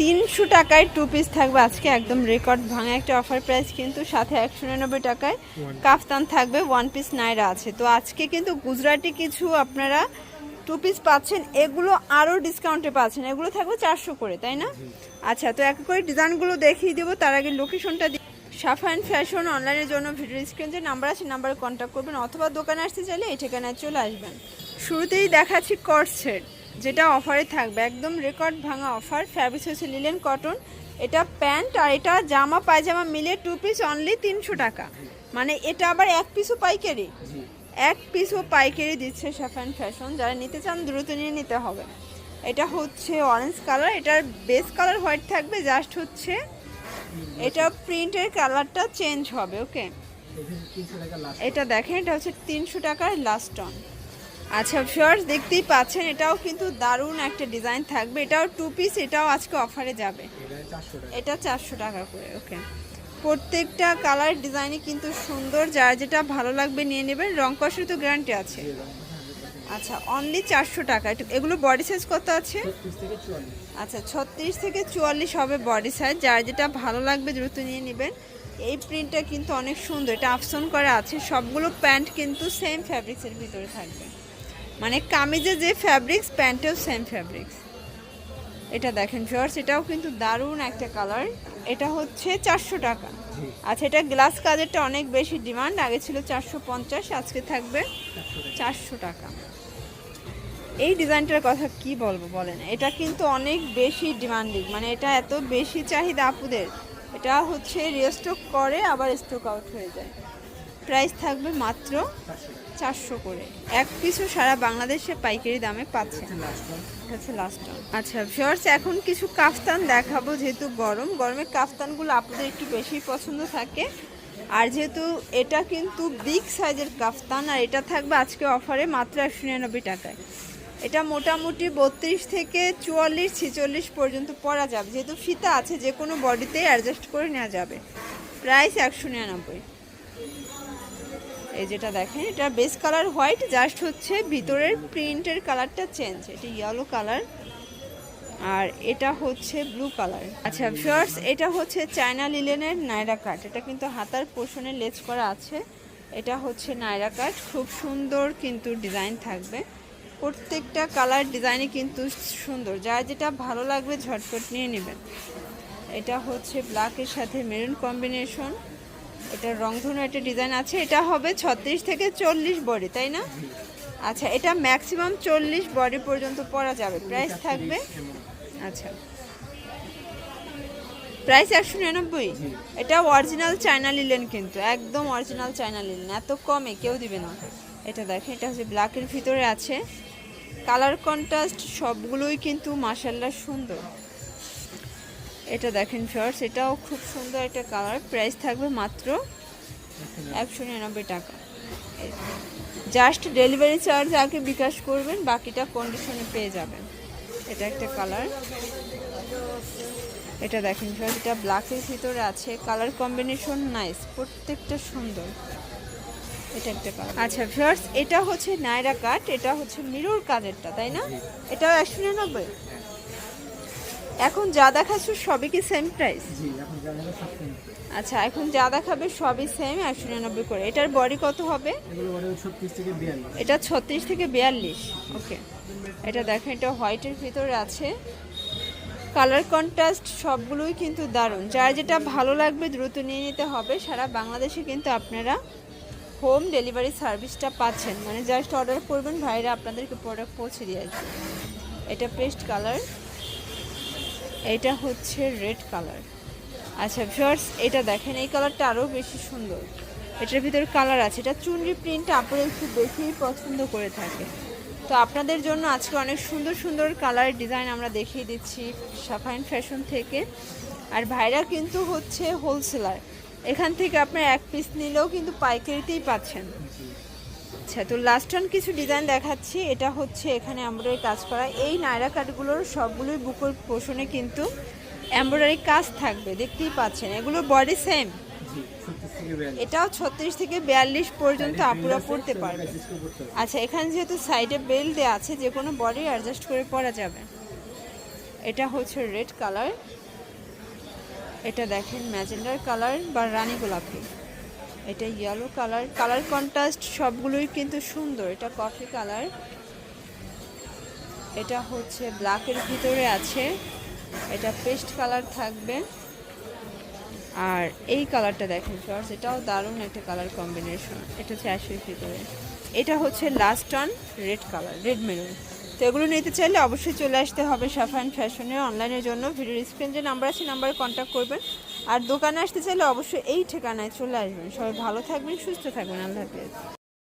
তিনশো টাকায় two piece থাকবে। আজকে একদম রেকর্ড ভাঙা একটা অফার প্রাইস কিন্তু সাথে একশো নিরানব্বই টাকায় কাফতান থাকবে ওয়ান পিস নাইরা আছে। তো আজকে কিন্তু গুজরাটি কিছু আপনারা টু পিস পাচ্ছেন এগুলো আরও ডিসকাউন্টে পাচ্ছেন। এগুলো থাকবে চারশো করে তাই না? আচ্ছা তো এক করে ডিজাইনগুলো দেখিয়ে দেবো। তার আগে লোকেশনটা সাফান ফ্যাশন অনলাইনের জন্য ভিডিও স্ক্রিন যে নাম্বার আছে নাম্বারে কন্ট্যাক্ট করবেন অথবা দোকানে আসতে চাইলে এই ঠিকানায় চলে আসবেন। শুরুতেই দেখাচ্ছি কট সেট যেটা অফারে থাকবে। একদম রেকর্ড ভাঙা অফার। ফ্যাব্রিক্স হচ্ছে লিলেন কটন এটা প্যান্ট আর এটা জামা পায়জামা মিলে টু পিস অনলি তিনশো টাকা। মানে এটা আবার এক পিসও পাইকারি। এক পিসও পাইকারি দিচ্ছে সাফান ফ্যাশন যারা নিতে চান দ্রুত নিয়ে নিতে হবে। এটা হচ্ছে অরেঞ্জ কালার এটার বেস কালার হোয়াইট থাকবে। জাস্ট হচ্ছে এটা প্রিন্টের কালারটা চেঞ্জ হবে ওকে এটা দেখেন এটা হচ্ছে তিনশো টাকার লাস্ট টন আচ্ছা ফিওর্স দেখতেই পাচ্ছেন, এটাও কিন্তু দারুণ একটা ডিজাইন থাকবে। এটাও টু পিস এটাও আজকে অফারে যাবে। এটা চারশো টাকা করে ওকে প্রত্যেকটা কালার ডিজাইনই কিন্তু সুন্দর। যার যেটা ভালো লাগবে নিয়ে নেবেন। রং কষের তো গ্যারান্টি আছে। আচ্ছা অনলি চারশো টাকা। এগুলো বডি সাইজ কত আছে? আচ্ছা ছত্রিশ থেকে চুয়াল্লিশ হবে বডি সাইজ যার যেটা ভালো লাগবে দ্রুত নিয়ে নেবেন। এই প্রিন্টটা কিন্তু অনেক সুন্দর। এটা আফসন করা আছে। সবগুলো প্যান্ট কিন্তু সেম ফ্যাব্রিক্সের ভিতরে থাকবে। মানে কামিজে যে ফ্যাব্রিক্স প্যান্টেও সেম ফ্যাব্রিক্স এটা দেখেন ফিওর্স এটাও কিন্তু দারুণ একটা কালার এটা হচ্ছে চারশো টাকা। আচ্ছা এটা গ্লাস কাজেরটা অনেক বেশি ডিমান্ড আগে ছিল চারশো পঞ্চাশ, আজকে থাকবে চারশো টাকা। এই ডিজাইনটার কথা কি বলব বলেন? এটা কিন্তু অনেক বেশি ডিমান্ডিং মানে এটা এত বেশি চাহিদা আপুদের। এটা হচ্ছে রিস্টক করে, আবার স্টক আউট হয়ে যায়। প্রাইস থাকবে মাত্র চারশো করে। এক পিসও সারা বাংলাদেশে পাইকারি দামে পাচ্ছে। হচ্ছে আচ্ছা ভিউয়ার্স এখন কিছু কাফতান দেখাবো, যেহেতু গরম। গরমে কাফতানগুলো আপনাদের একটু বেশি পছন্দ থাকে। আর যেহেতু এটা কিন্তু বিগ সাইজের কাফতান, আর এটা থাকবে আজকে অফারে মাত্র একশো নিরানব্বই টাকায়। এটা মোটামুটি বত্রিশ থেকে চুয়াল্লিশ, ছেচল্লিশ পর্যন্ত পরা যাবে। যেহেতু ফিতা আছে যে কোনো বডিতেই অ্যাডজাস্ট করে নেওয়া যাবে। প্রাইস একশো নিরানব্বই। এই যেটা দেখেন, এটা বেস কালার হোয়াইট, জাস্ট হচ্ছে ভিতরের প্রিন্টের কালারটা চেঞ্জ। এটা ইয়েলো কালার, আর এটা হচ্ছে ব্লু কালার। আচ্ছা ফিওর্স এটা হচ্ছে চায়না লিলেনের নাইরা কাট এটা কিন্তু হাতার পোষণে লেজ করা আছে। এটা হচ্ছে নাইরা কাট খুব সুন্দর কিন্তু ডিজাইন থাকবে। প্রত্যেকটা কালার ডিজাইনই কিন্তু সুন্দর। যা যেটা ভালো লাগবে ঝটপট নিয়ে নেবেন। এটা হচ্ছে ব্ল্যাকের সাথে মেরুন কম্বিনেশন এটা রংধনু একটা ডিজাইন আছে, এটা হবে ছত্রিশ থেকে চল্লিশ বডি, তাই না? আচ্ছা এটা ম্যাক্সিমাম চল্লিশ বডি পর্যন্ত পরা যাবে। প্রাইস থাকবে? আচ্ছা। প্রাইস একশো নিরানব্বই? এটা অরিজিনাল চায়না লিলেন কিন্তু, একদম অরিজিনাল চায়না লিলেন এত কমে কেউ দিবে না। এটা দেখেন, এটা হচ্ছে ব্ল্যাকের ভিতরে আছে। কালার কন্ট্রাস্ট সবগুলোই কিন্তু মাসাল্লাহ সুন্দর। এটা দেখেন ফার্স এটাও খুব সুন্দর একটা কালার প্রাইস থাকবে মাত্র একশো নিরানব্বই টাকা। জাস্ট ডেলিভারি চার্জ আগে বিকাশ করবেন বাকিটা কন্ডিশনে পেয়ে যাবেন। এটা একটা কালার এটা দেখেন ফার্স এটা ব্ল্যাকের ভিতরে আছে। কালার কম্বিনেশন নাইস প্রত্যেকটা সুন্দর। এটা একটা কালার আচ্ছা ফার্স এটা হচ্ছে নাইরা কাট এটা হচ্ছে মিরর কাজেরটা তাই না? এটাও একশো নিরানব্বই? এখন যা দেখাচ্ছ সবই কি সেম প্রাইস আচ্ছা এখন যা দেখাবে সবই সেম একশো নিরানব্বই করে। এটার বডি কত হবে? এটা ছত্রিশ থেকে বিয়াল্লিশ ওকে এটা দেখেন এটা হোয়াইটের ভিতরে আছে। কালার কন্ট্রাস্ট সবগুলোই কিন্তু দারুণ। যার যেটা ভালো লাগবে দ্রুত নিয়ে নিতে হবে। সারা বাংলাদেশে কিন্তু আপনারা হোম ডেলিভারি সার্ভিসটা পাচ্ছেন। মানে জাস্ট অর্ডার করবেন ভাইরা আপনাদেরকে প্রোডাক্ট পৌঁছে দিয়ে আসবে। এটা পেস্ট কালার এটা হচ্ছে রেড কালার। আচ্ছা ভিউয়ার্স, এটা দেখেন, এই কালারটা আরও বেশি সুন্দর। এটার ভিতরে কালার আছে। এটা চুনরি প্রিন্ট আপনারা একটু বেশিই পছন্দ করে থাকে। তো আপনাদের জন্য আজকে অনেক সুন্দর সুন্দর কালারের ডিজাইন আমরা দেখিয়ে দিচ্ছি সাফাইন ফ্যাশন থেকে। আর ভাইরা কিন্তু হচ্ছে হোলসেলার। এখান থেকে আপনার এক পিস নিলেও কিন্তু পাইকারিতেই পাচ্ছেন। আচ্ছা তো লাস্ট অন কিছু ডিজাইন দেখাচ্ছি। এটা হচ্ছে এখানে এমব্রয়ডারি কাজ করা। এই নায়রা কাটগুলোর সবগুলোই বুকের পোষণে কিন্তু এমব্রয়ডারি কাজ থাকবে দেখতেই পাচ্ছেন। এগুলো বডি সেম এটাও ছত্রিশ থেকে বিয়াল্লিশ পর্যন্ত আপুরা পড়তে পারবে। আচ্ছা এখানে যেহেতু সাইডে বেল্ট দেওয়া আছে যে কোনো বডি অ্যাডজাস্ট করে পরা যাবে। এটা হচ্ছে রেড কালার এটা দেখেন ম্যাজেন্ডার কালার বা রানী গোলাপি। এটা ইয়েলো কালার কালার কন্ট্রাস্ট সবগুলোই কিন্তু সুন্দর। এটা কফি কালার এটা হচ্ছে ব্ল্যাকের ভিতরে আছে। এটা পেস্ট কালার থাকবে। আর এই কালারটা দেখেন ফ্লাওয়ার্স এটাও দারুণ একটা কালার কম্বিনেশন এটা হচ্ছে অ্যাশের ভিতরে। এটা হচ্ছে last on red colour red maroon তো এগুলো নিতে চাইলে অবশ্যই চলে আসতে হবে সাফান ফ্যাশনের অনলাইনের জন্য, ভিডিওর স্ক্রিন যে নাম্বার আছে নাম্বারে কন্ট্যাক্ট করবেন। আর দোকানে আসতে চাইলে অবশ্যই এই ঠিকানায় চলে আসবেন। সবাই ভালো থাকবেন, সুস্থ থাকবেন। আল্লাহ হাফেজ।